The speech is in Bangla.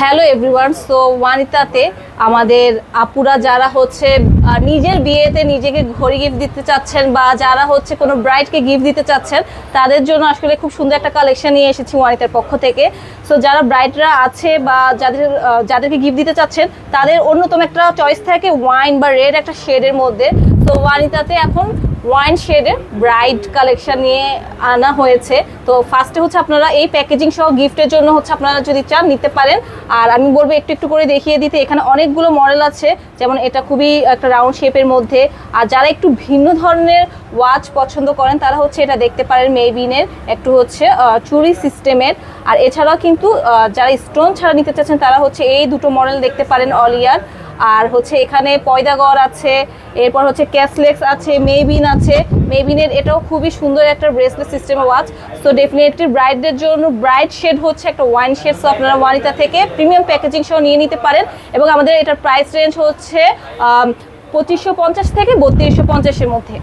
হ্যালো এভরিওয়ান সো ওয়ানিতাতে আমাদের আপুরা যারা হচ্ছে নিজের বিয়েতে নিজেকে ঘড়ি গিফট দিতে চাচ্ছেন বা যারা হচ্ছে কোনো ব্রাইডকে গিফট দিতে চাচ্ছেন, তাদের জন্য আসলে খুব সুন্দর একটা কালেকশন নিয়ে এসেছি ওয়ানিতার পক্ষ থেকে। সো যারা ব্রাইডরা আছে বা যাদের যাদেরকে গিফট দিতে চাচ্ছেন, তাদের অন্যতম একটা চয়েস থাকে ওয়াইন বা রেড একটা শেডের মধ্যে। তো ওয়ানিতাতে এখন ওয়াইন শেডের ব্রাইড কালেকশন নিয়ে আনা হয়েছে। তো ফার্স্টে হচ্ছে আপনারা এই প্যাকেজিং সহ গিফটের জন্য হচ্ছে আপনারা যদি চান নিতে পারেন। আর আমি বলব একটু একটু করে দেখিয়ে দিতে, এখানে অনেকগুলো মডেল আছে। যেমন এটা খুবই একটা রাউন্ড শেপের মধ্যে। আর যারা একটু ভিন্ন ধরনের ওয়াচ পছন্দ করেন, তারা হচ্ছে এটা দেখতে পারেন মেবিনের একটু হচ্ছে চুরি সিস্টেমের। আর এছাড়াও কিন্তু যারা স্টোন ছাড়া নিতে চাচ্ছেন, তারা হচ্ছে এই দুটো মডেল দেখতে পারেন অল ইয়ার আর হচ্ছে এখানে পয়দাগড় আছে, এরপর হচ্ছে ক্যাসলেক্স আছে মেবিন আছে। মেবিনের এটাও খুবই সুন্দর একটা bracelet system watch so definitely ব্রাইডদের জন্য ব্রাইট শেড হচ্ছে একটা ওয়াইন শেড সো আপনারা ওয়ানিতা থেকে প্রিমিয়াম প্যাকেজিং সহ নিয়ে নিতে পারেন। এবং আমাদের এটার প্রাইস রেঞ্জ হচ্ছে পঁচিশশো পঞ্চাশ থেকে বত্রিশশো পঞ্চাশের মধ্যে।